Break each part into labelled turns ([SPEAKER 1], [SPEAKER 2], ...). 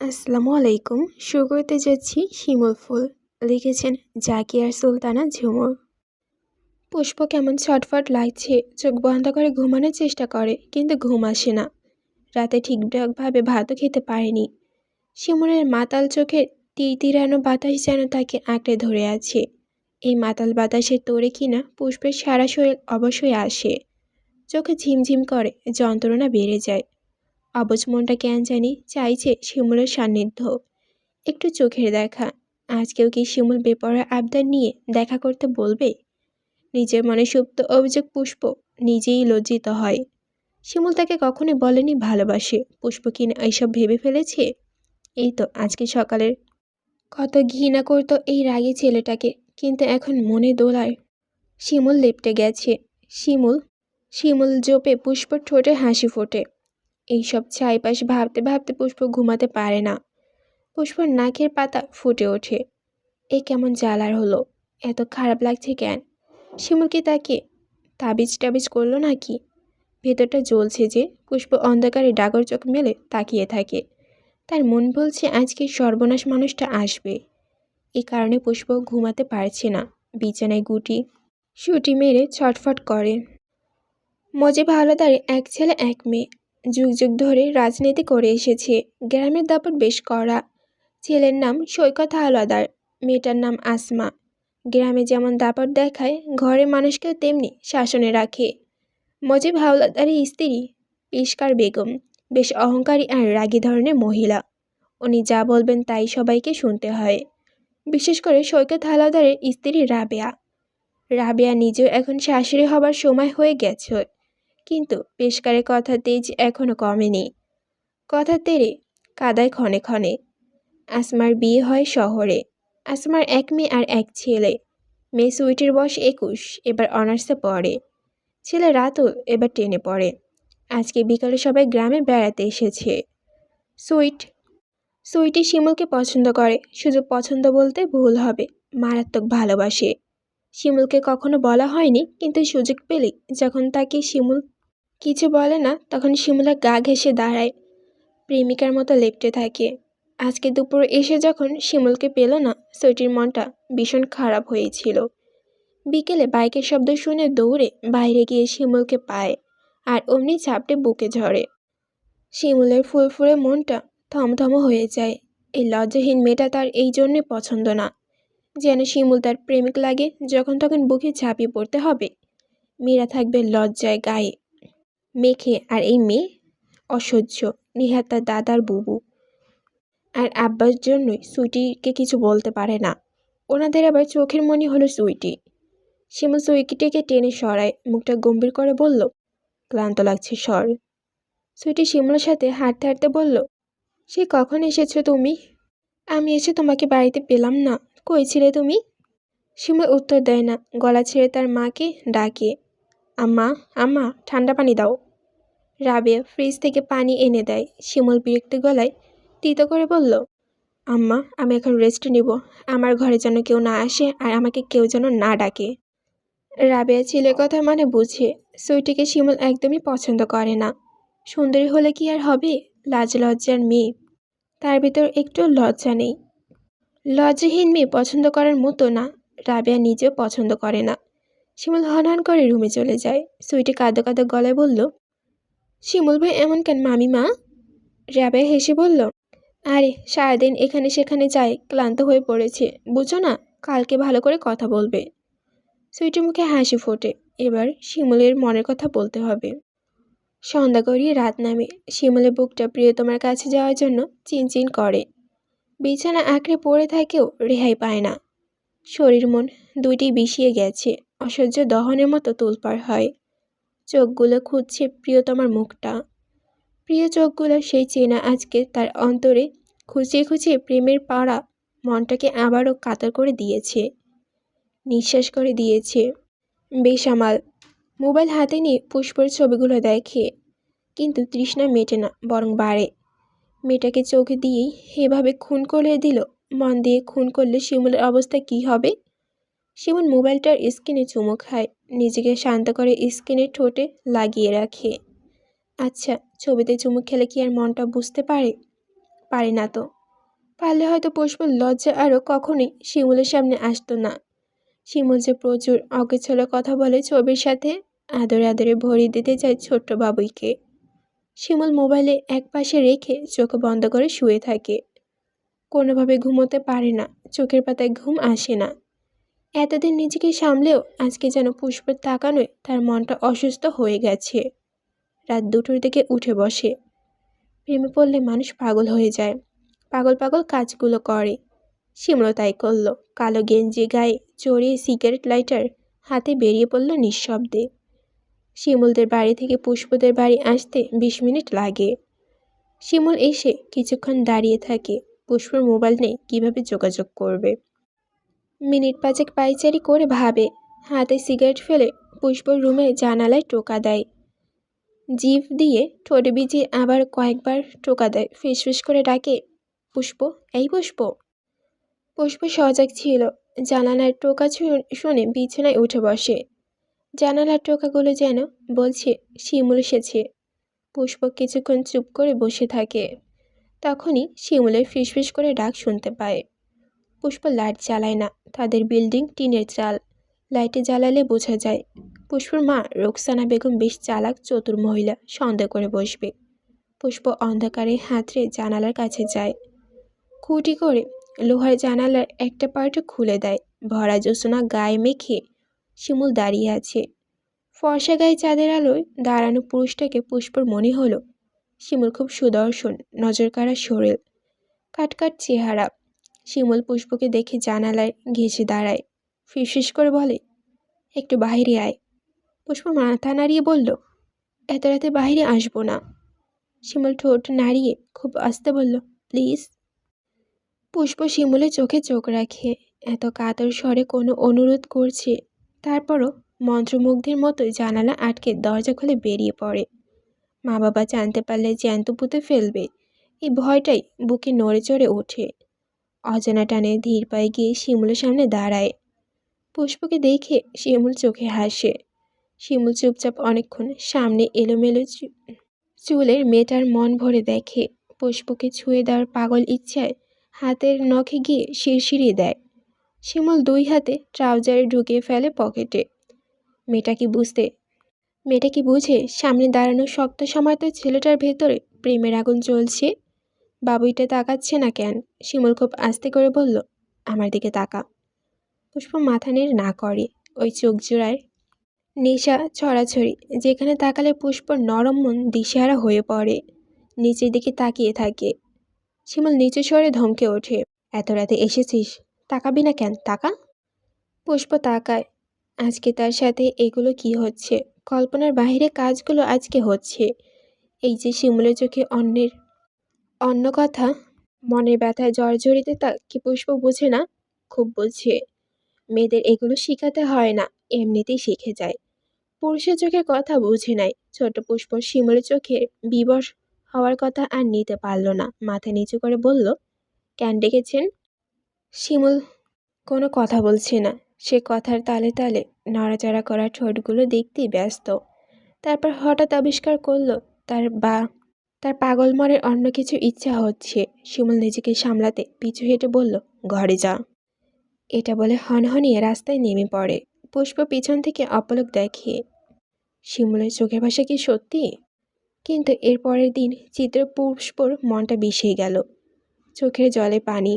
[SPEAKER 1] আসসালামু আলাইকুম। শুরু করতে যাচ্ছি শিমুল ফুল। লিখেছেন জাকিয়ার সুলতানা ঝুমুর। পুষ্প কেমন ছটফট লাগছে, চোখ বন্ধ করে ঘুমানোর চেষ্টা করে, কিন্তু ঘুম আসে না। রাতে ঠিকঠাকভাবে ভাতও খেতে পারেনি। শিমুরের মাতাল চোখের তীরানো বাতাস যেন তাকে আঁকড়ে ধরে আছে। এই মাতাল বাতাসের তোরে কিনা পুষ্পের সারা শরীর অবশ্যই আসে। চোখে ঝিমঝিম করে, যন্ত্রণা বেড়ে যায়। অবজ মনটা কেন জানি চাইছে শিমুলের সান্নিধ্য। একটু চোখের দেখা। আজকেও কি শিমুল বেপরা আবদার নিয়ে দেখা করতে বলবে? নিজের মনে সুপ্ত অভিযোগ পুষ্প নিজেই লজ্জিত হয়। শিমুল তাকে কখনোই বলেনি ভালোবাসে। পুষ্প কিনা এইসব ভেবে ফেলেছে? এই তো আজকে সকালের কত ঘৃণা করতো এই রাগী ছেলেটাকে, কিন্তু এখন মনে দোলায়। শিমুল লেপটে গেছে। শিমুল শিমুল জোপে পুষ্প ঠোঁটে হাসি ফোটে। এইসব চাইপাশ ভাবতে ভাবতে পুষ্প ঘুমাতে পারে না। পুষ্পর নাকের পাতা ফুটে ওঠে। এ কেমন জ্বালার হলো? এত খারাপ লাগছে কেন? শিমুল কি তাকে তাবিজ টাবিজ করল নাকি? ভেতরটা জ্বলছে যে পুষ্প অন্ধকারে ডাগর চোখ মেলে তাকিয়ে থাকে। তার মন বলছে আজকে সর্বনাশ মানুষটা আসবে। এই কারণে পুষ্প ঘুমাতে পারছে না। বিছানায় গুটি শুটি মেরে ছটফট করে। মজে ভালো ভাওলাদারে এক ছেলে, এক মেয়ে যুগ যুগ ধরে রাজনীতি করে এসেছে। গ্রামের দাপট বেশ করা ছেলের নাম সৈকত হাওলাদার, মেয়েটার নাম আসমা। গ্রামে যেমন দাপট দেখায় ঘরে মানুষকে তেমনি শাসনে রাখে। মজিব হাওলাদারের স্ত্রী পিস্কার বেগম বেশ অহংকারী আর রাগী ধরনের মহিলা। উনি যা বলবেন তাই সবাইকে শুনতে হয়। বিশেষ করে সৈকত হাওলাদারের স্ত্রী রাবেয়া। রাবেয়া নিজেও এখন শাশুড়ি হবার সময় হয়ে গেছে। কিন্তু পেশকারের কথা তেজ এখনও কমেনি। কথা তেরে কাদায় ক্ষণে ক্ষণে, আসমার বিয়ে হয় শহরে, আসমার এক মেয়ে আর এক ছেলে, মেয়ে সুইটের বয়স একুশ, এবার অনার্সে পড়ে, ছেলে রাতুল এবার টেনে পড়ে, আজকে বিকালে সবাই গ্রামে বেড়াতে এসেছে। সুইট, সুইটি শিমুলকে পছন্দ করে, শুধু পছন্দ বলতে ভুল হবে, মারাত্মক ভালোবাসে। শিমুলকে কখনো বলা হয়নি, কিন্তু সুযোগ পেলেই যখন তাকে শিমুল কিছু বলে না, তখন শিমুলা গা ঘেঁষে দাঁড়ায়, প্রেমিকার মতো লেপটে থাকে। আজকে দুপুর এসে যখন শিমুলকে পেল না সইটির মনটা ভীষণ খারাপ হয়েছিল। বিকেলে বাইকের শব্দ শুনে দৌড়ে বাইরে গিয়ে শিমুলকে পায় আর অমনি চাপটে বুকে ঝরে। শিমুলের ফুরফুরে মনটা থমথম হয়ে যায়। এই লজ্জাহীন মেয়েটা তার এই জন্যে পছন্দ না। যেন শিমুল তার প্রেমিক লাগে, যখন তখন বুকে ঝাঁপিয়ে পড়তে হবে। মেয়েরা থাকবে লজ্জায় গায়ে। মেখে আর এই মেয়ে অসহ্য। নিহাত তার দাদার বুবু। আর আব্বার জন্যই সুইটিকে কিছু বলতে পারে না। ওনাদের আবার চোখের মনি হলো সুইটি। শিমুল সুইটিকে টেনে সরায়। মুখটা গম্ভীর করে বলল, ক্লান্ত লাগছে স্বর সুইটি শিমুলের সাথে হাঁটতে হাঁটতে বলল, সে কখন এসেছ তুমি? আমি এসে তোমাকে বাড়িতে পেলাম না। কই ছিলে তুমি? শিমুল উত্তর দেয় না। গলা ছেড়ে তার মাকে ডাকে। আম্মা আম্মা, ঠান্ডা পানি দাও। রাবেয়া ফ্রিজ থেকে পানি এনে দেয়। শিমুল বিরক্ত গলায় তিতো করে বলল, আম্মা, আমি এখন রেস্ট নিব। আমার ঘরে যেন কেউ না আসে আর আমাকে কেউ যেন না ডাকে। রাবেয়া ছেলের কথা মানে বুঝে সুইটিকে শিমুল একদমই পছন্দ করে না। সুন্দরী হলে কি আর হবে? লাজ লজ্জার মেয়ে। তার ভিতর একটু লজ্জা নেই। লজ্জাহীন মেয়ে পছন্দ করার মতো না। রাবেয়া নিজেও পছন্দ করে না। শিমুল হনহন করে রুমে চলে যায়। সুইটি কাঁদো কাঁদো গলায় বলল, শিমুল ভাই, এমন কেন মামি মা? র্যাবে হেসে বলল, আরে, সারাদিন এখানে সেখানে যায় ক্লান্ত হয়ে পড়েছে। বুঝো না, কালকে ভালো করে কথা বলবে। সুইটির মুখে হাসি ফোটে। এবার শিমুলের মনের কথা বলতে হবে। সন্ধ্যা গড়িয়ে রাত নামে। শিমুলের বুকটা প্রিয়তমার কাছে যাওয়ার জন্য চিনচিন করে। বিছানা আঁকড়ে পড়ে থাকেও রেহাই পায় না। শরীর মন দুইটি বিষিয়ে গেছে। অসহ্য দহনের মতো তোলপাড় হয়। চোখগুলো খুঁজছে প্রিয়তমার মুখটা। প্রিয় চোখগুলো সেই চেনা আজকে তার অন্তরে খুঁচিয়ে খুঁচিয়ে প্রেমের পাড়া মনটাকে আবারও কাতর করে দিয়েছে। নিঃশ্বাস করে দিয়েছে। বেসামাল। মোবাইল হাতে নিয়ে পুষ্পর ছবিগুলো দেখে। কিন্তু তৃষ্ণা মেটে না, বরং বাড়ে। মেয়েটাকে চোখে দিয়েই এভাবে খুন করে দিল, মন দিয়ে খুন করলে শিমুলের অবস্থা কি হবে? শিমুল মোবাইলটার স্ক্রিনে চুমু খায়। নিজেকে শান্ত করে স্ক্রিনে ঠোঁটে লাগিয়ে রাখে। আচ্ছা ছবিতে চুমুক খেলে কি আর মনটা বুঝতে পারে? পারে না তো। পারলে হয়তো পুষ্প লজ্জা আরও কখনোই শিমুলের সামনে আসতো না। শিমুল যে প্রচুর অকেছলে কথা বলে ছবির সাথে আদরে আদরে ভরি দিতে চায় ছোট্ট বাবুইকে। শিমুল মোবাইলে এক পাশে রেখে চোখ বন্ধ করে শুয়ে থাকে। কোনোভাবে ঘুমোতে পারে না। চোখের পাতায় ঘুম আসে না। এতদিন নিজেকে সামলেও আজকে যেন পুষ্পের তাকানোয় তার মনটা অসুস্থ হয়ে গেছে। রাত দুটোর দিকে উঠে বসে। প্রেমে পড়লে মানুষ পাগল হয়ে যায়। পাগল পাগল কাজগুলো করে। শিমলো তাই করল। কালো গেঞ্জি গায়ে চড়িয়ে সিগারেট লাইটার হাতে বেরিয়ে পড়ল নিঃশব্দে। শিমুলদের বাড়ি থেকে পুষ্পদের বাড়ি আসতে বিশ মিনিট লাগে। শিমুল এসে কিছুক্ষণ দাঁড়িয়ে থাকে। পুষ্পর মোবাইল নেই কীভাবে যোগাযোগ করবে? মিনিট পাঁচেক পাইচারি করে ভাবে। হাতে সিগারেট ফেলে পুষ্পর রুমে জানালায় টোকা দেয়। জিভ দিয়ে ঠোঁটে বিজিয়ে আবার কয়েকবার টোকা দেয়। ফিসফিস করে ডাকে, পুষ্প, এই পুষ্প। পুষ্প সজাগ ছিল। জানালার টোকা শুনে বিছানায় উঠে বসে। জানালার টোকাগুলো যেন বলছে, শিমুল এসেছে। পুষ্প কিছুক্ষণ চুপ করে বসে থাকে। তখনই শিমুলের ফিসফিস করে ডাক শুনতে পায়। পুষ্প লাইট জ্বালায় না। তাদের বিল্ডিং টিনের চাল। লাইটে জ্বালালে বোঝা যায়, পুষ্পর মা রোকসানা বেগম বেশ চালাক, চতুর মহিলা, সন্দেহ করে বসবে। পুষ্প অন্ধকারে হাতড়ে জানালার কাছে যায়। খুঁটি করে লোহার জানালার একটা পার্টে খুলে দেয়। ভরা জ্যোৎস্না গায়ে মেখে শিমুল দাঁড়িয়ে আছে। ফর্সা গায়ে চাঁদের আলোয় দাঁড়ানো পুরুষটাকে পুষ্পর মনে হলো, শিমুল খুব সুদর্শন নজর কাড়া শরীর কাটকাট চেহারা শিমুল পুষ্পকে দেখে জানালায় ঘেঁষে দাঁড়ায়। ফিসফিস করে বলে, একটু বাইরে আয়। পুষ্প মাথা নাড়িয়ে বলল, এত রাতে বাইরে আসব না। শিমুল ঠোঁট নাড়িয়ে খুব আস্তে বলল, প্লিজ। পুষ্প শিমুলের চোখে চোখ রাখে, এত কাতর স্বরে কোনো অনুরোধ করছে, তারপরও মন্ত্রমুগ্ধের মতোই জানালা আটকে দরজা খুলে বেরিয়ে পড়ে। মা বাবা জানতে পারলে জ্যান্ত পুঁতে ফেলবে, এই ভয়টাই বুকে নড়ে চড়ে ওঠে। অজানা টানে ধীর পায়ে গিয়ে শিমুলের সামনে দাঁড়ায়। পুষ্পকে দেখে শিমুল চোখে হাসে। শিমুল চুপচাপ অনেকক্ষণ সামনে এলোমেলো চুলের মেয়েটার মন ভরে দেখে। পুষ্পকে ছুঁয়ে দেওয়ার পাগল ইচ্ছায় হাতের নখে গিয়ে শিরশিরিয়ে দেয়। শিমুল দুই হাতে ট্রাউজারে ঢুকিয়ে ফেলে পকেটে। মেয়েটা কি বুঝতে মেয়েটা কি বুঝে সামনে দাঁড়ানো শক্ত সমর্থ ছেলেটার ভেতরে প্রেমের আগুন জ্বলছে? বাবুইটা তাকাচ্ছে না কেন? শিমুল খুব আস্তে করে বলল, আমার দিকে তাকা। পুষ্প মাথা নেড়ে না করে, ওই চোখ জোড়ায় নেশা ছড়াছড়ি, যেখানে তাকালে পুষ্প নরম মন দিশেহারা হয়ে পড়ে, নিচের দিকে তাকিয়ে থাকে। শিমুল নিচু স্বরে ধমকে ওঠে, এত রাতে এসেছিস? তাকাবি না কেন? তাকা? পুষ্প তাকায়, আজকে তার সাথে এগুলো কি হচ্ছে? কল্পনার বাইরে কাজগুলো আজকে হচ্ছে। এই যে শিমুলের চোখে অন্যের অন্য কথা, মনের ব্যথায় জর্জরিতে তা কি পুষ্প বোঝে না? খুব বোঝে। মেয়েদের এগুলো শেখাতে হয় না, এমনিতেই শিখে যায়। পুরুষের চোখের কথা বুঝে নাই, ছোট পুষ্প শিমুলের চোখে বিবশ হওয়ার কথা আর নিতে পারল না, মাথা নিচু করে বলল, কেন ডেকেছেন? শিমুল, কোনো কথা বলছে না। সে কথার তালে তালে নড়াচড়া করা ঠোঁটগুলো দেখতেই ব্যস্ত। তারপর হঠাৎ আবিষ্কার করল, তার বা তার পাগল মনের অন্য কিছু ইচ্ছা হচ্ছে। শিমুল নিজেকে সামলাতে পিছু হেঁটে বলল, ঘরে যা। এটা বলে হনহনিয়ে রাস্তায় নেমে পড়ে। পুষ্প পিছন থেকে অপলক দেখে, শিমুলের চোখের ভাষা কি সত্যি? কিন্তু এর পরের দিন চিত্র পুষ্পর মনটা বিষে গেল। চোখের জলে পানি।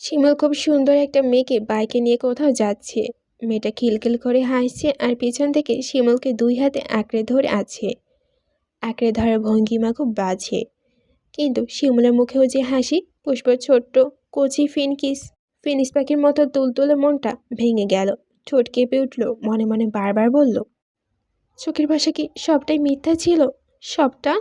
[SPEAKER 1] শিমুল খুব সুন্দর একটা মেয়েকে বাইকে নিয়ে কোথাও যাচ্ছে। মেয়েটা খিলখিল করে হাসছে আর পিছন থেকে শিমুলকে দুই হাতে আঁকড়ে ধরে আছে। আঁকড়ে ধরার ভঙ্গিমা খুব বাজে। কিন্তু শিমুলের মুখেও যে হাসি পুষ্পর ছোট্ট, কচি ফিনকিস ফিনিস পাখির মতো তুলতুলে মনটা ভেঙে গেল। ঠোঁট কেঁপে উঠল, মনে মনে বারবার বলল, চোখের ভাষা কি সবটাই মিথ্যা ছিল? সবটা?